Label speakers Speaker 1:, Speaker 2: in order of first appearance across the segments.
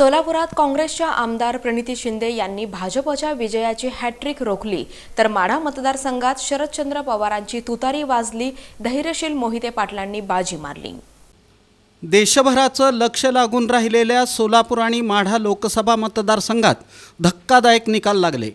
Speaker 1: सोलापुरात काँग्रेसच्या आमदार प्रणिती शिंदे यांनी भाजपच्या विजयाची हॅट्रिक रोखली. तर माढा मतदारसंघात शरदचंद्र पवारांची तुतारी वाजली धैर्यशील मोहिते पाटलांनी बाजी मारली.
Speaker 2: देशभराचं लक्ष लागून राहिलेल्या सोलापूर आणि माढा लोकसभा मतदारसंघात धक्कादायक निकाल लागले.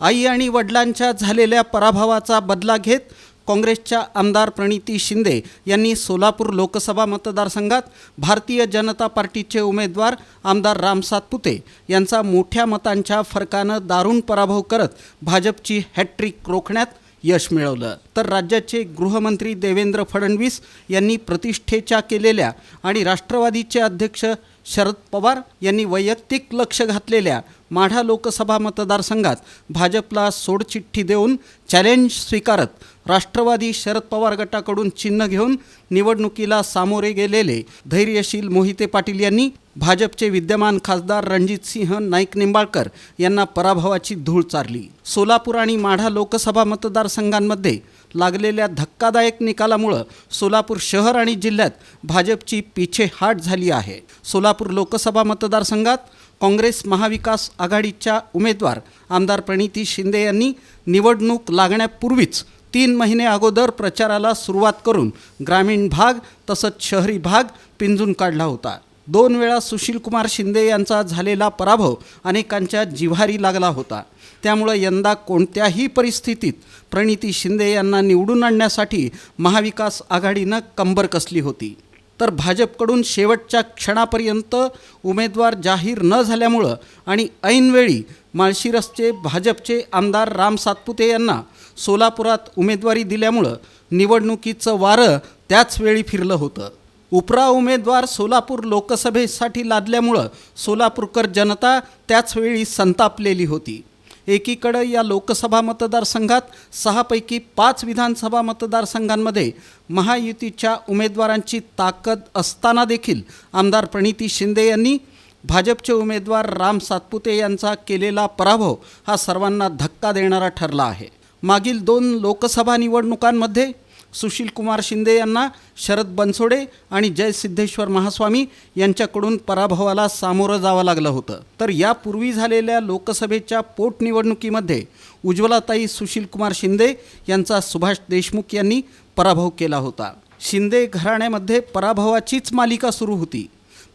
Speaker 2: आई आणि वडिलांच्या झालेल्या पराभवाचा बदला घेत काँग्रेसच्या आमदार प्रणिती शिंदे यांनी सोलापूर लोकसभा मतदारसंघात भारतीय जनता पार्टीचे उमेदवार आमदार राम सातपुते यांचा मोठ्या मतांच्या फरकानं दारुण पराभव करत भाजपची हॅट्रिक रोखण्यात यश मिळवलं. तर राज्याचे गृहमंत्री देवेंद्र फडणवीस यांनी प्रतिष्ठेच्या केलेल्या आणि राष्ट्रवादीचे अध्यक्ष शरद पवार यांनी वैयक्तिक लक्ष घातलेल्या माढा लोकसभा मतदारसंघात भाजपला सोडचिठ्ठी देऊन चॅलेंज स्वीकारत राष्ट्रवादी शरद पवार गटाकडून चिन्ह घेऊन निवडणुकीला सामोरे गेलेले धैर्यशील मोहिते पाटील यांनी भाजपचे विद्यमान खासदार रणजितसिंह नाईक निंबाळकर यांना पराभवाची धूळ चारली. सोलापूर आणि माढा लोकसभा मतदारसंघांमध्ये लागलेल्या धक्कादायक निकालामुळं सोलापूर शहर आणि जिल्ह्यात भाजपची पिछेहाट झाली आहे. सोलापूर लोकसभा मतदारसंघात काँग्रेस महाविकास आघाडीच्या उमेदवार आमदार प्रणिती शिंदे यांनी निवडणूक लागण्यापूर्वीच तीन महिने अगोदर प्रचाराला सुरुवात करून ग्रामीण भाग तसंच शहरी भाग पिंजून काढला होता. दोन वेळा सुशीलकुमार शिंदे यांचा झालेला पराभव अनेकांच्या जिव्हारी लागला होता. त्यामुळं यंदा कोणत्याही परिस्थितीत प्रणिती शिंदे यांना निवडून आणण्यासाठी महाविकास आघाडीनं कंबर कसली होती. तर भाजपकडून शेवटच्या क्षणापर्यंत उमेदवार जाहीर न झाल्यामुळं आणि ऐनवेळी माळशिरसचे भाजपचे आमदार राम सातपुते यांना सोलापुरात उमेदवारी दिल्यामुळं निवडणुकीचं वारं त्याच वेळी फिरलं होतं. उपरा उमेदवार सोलापूर लोकसभेसाठी लादल्यामुळं सोलापूरकर जनता त्याचवेळी संतापलेली होती. एकीकडं या लोकसभा मतदारसंघात सहापैकी पाच विधानसभा मतदारसंघांमध्ये महायुतीच्या उमेदवारांची ताकद असताना देखील आमदार प्रणिती शिंदे यांनी भाजपचे उमेदवार राम सातपुते यांचा केलेला पराभव हा सर्वांना धक्का देणारा ठरला आहे. मागील दोन लोकसभा निवडणुकांमध्ये सुशीलकुमार शिंदे यांना शरद बनसोडे आणि जय सिद्धेश्वर महास्वामी यांच्याकडून पराभवाला सामोरं जावं लागलं होतं. तर यापूर्वी झालेल्या लोकसभेच्या पोटनिवडणुकीमध्ये उज्ज्वलाताई सुशीलकुमार शिंदे यांचा सुभाष देशमुख यांनी पराभव केला होता. शिंदे घराण्यामध्ये पराभवाचीच मालिका सुरू होती.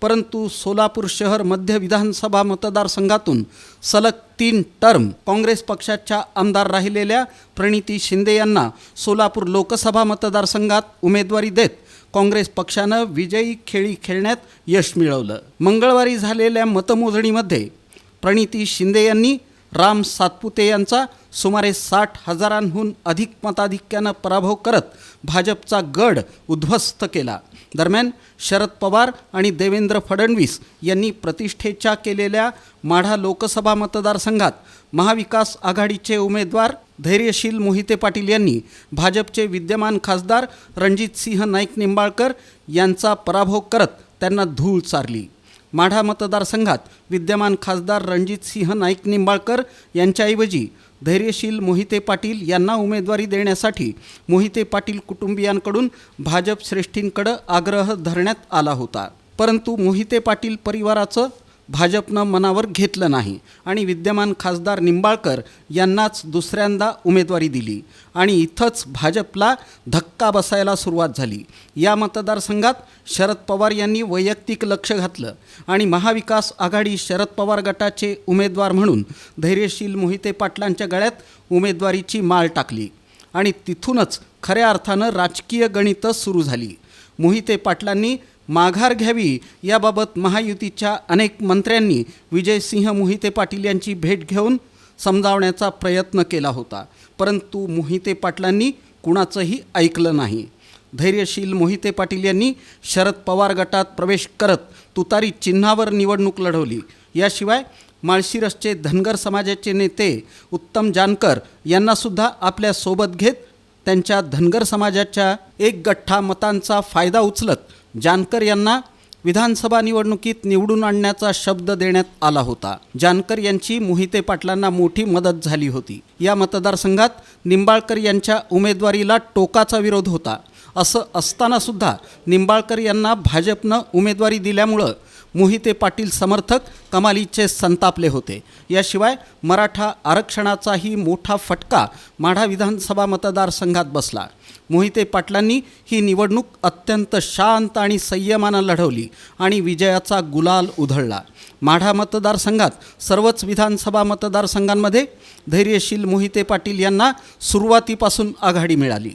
Speaker 2: परंतु सोलापूर शहर मध्य विधानसभा मतदारसंघातून सलग तीन टर्म काँग्रेस पक्षाच्या आमदार राहिलेल्या प्रणिती शिंदे यांना सोलापूर लोकसभा मतदारसंघात उमेदवारी देत काँग्रेस पक्षानं विजयी खेळी खेळण्यात यश मिळवलं. मंगळवारी झालेल्या मतमोजणीमध्ये प्रणिती शिंदे यांनी राम सातपुते यांचा सुमारे साठ हजारांहून अधिक मताधिक्यानं पराभव करत भाजपचा गड उद्ध्वस्त केला. दरम्यान शरद पवार आणि देवेंद्र फडणवीस यांनी प्रतिष्ठेच्या केलेल्या माढा लोकसभा मतदारसंघात महाविकास आघाडीचे उमेदवार धैर्यशील मोहिते पाटील यांनी भाजपचे विद्यमान खासदार रणजितसिंह नाईक निंबाळकर यांचा पराभव करत त्यांना धूळ चारली. माढा मतदारसंघात विद्यमान खासदार रणजितसिंह नाईक निंबाळकर यांच्याऐवजी धैर्यशील मोहिते पाटील यांना उमेदवारी देण्यासाठी मोहिते पाटील कुटुंबियांकडून भाजप श्रेष्ठींकडं आग्रह धरण्यात आला होता. परंतु मोहिते पाटील परिवाराचं भाजपनं मनावर घेतलं नाही. आणि विद्यमान खासदार निंबाळकर यांनाच दुसऱ्यांदा उमेदवारी दिली. आणि इथंच भाजपला धक्का बसायला सुरुवात झाली. या मतदारसंघात शरद पवार यांनी वैयक्तिक लक्ष घातलं. आणि महाविकास आघाडी शरद पवार गटाचे उमेदवार म्हणून धैर्यशील मोहिते पाटलांच्या गळ्यात उमेदवारीची माळ टाकली. आणि तिथूनच खऱ्या अर्थानं राजकीय गणितं सुरू झाली. मोहिते पाटलांनी माघार घ्यावी याबाबत महायुतीच्या अनेक मंत्र्यांनी विजयसिंह मोहिते पाटील यांची भेट घेऊन समजावण्याचा प्रयत्न केला होता. परंतु मोहिते पाटलांनी कुणाचंही ऐकलं नाही. धैर्यशील मोहिते पाटील यांनी शरद पवार गटात प्रवेश करत तुतारी चिन्हावर निवडणूक लढवली. याशिवाय माळशिरसचे धनगर समाजाचे नेते उत्तम जानकर यांनासुद्धा आपल्यासोबत घेत त्यांच्या धनगर समाजाच्या एक गठ्ठा मतांचा फायदा उचलत जानकर यांना विधानसभा निवडणुकीत निवडून आणण्याचा शब्द देण्यात आला होता. जानकर यांची मोहिते पाटलांना मोठी मदत झाली होती. या मतदारसंघात निंबाळकर यांच्या उमेदवारीला टोकाचा विरोध होता. असं असतानासुद्धा निंबाळकर यांना भाजपनं उमेदवारी दिल्यामुळं मोहिते पाटील समर्थक कमालीचे संतापले होते. याशिवाय मराठा आरक्षणाचाही मोठा फटका माढा विधानसभा मतदारसंघात बसला. मोहिते पाटलांनी ही निवडणूक अत्यंत शांत आणि संयमानं लढवली आणि विजयाचा गुलाल उधळला. माढा मतदारसंघात सर्वच विधानसभा मतदारसंघांमध्ये धैर्यशील मोहिते पाटील यांना सुरुवातीपासून आघाडी मिळाली.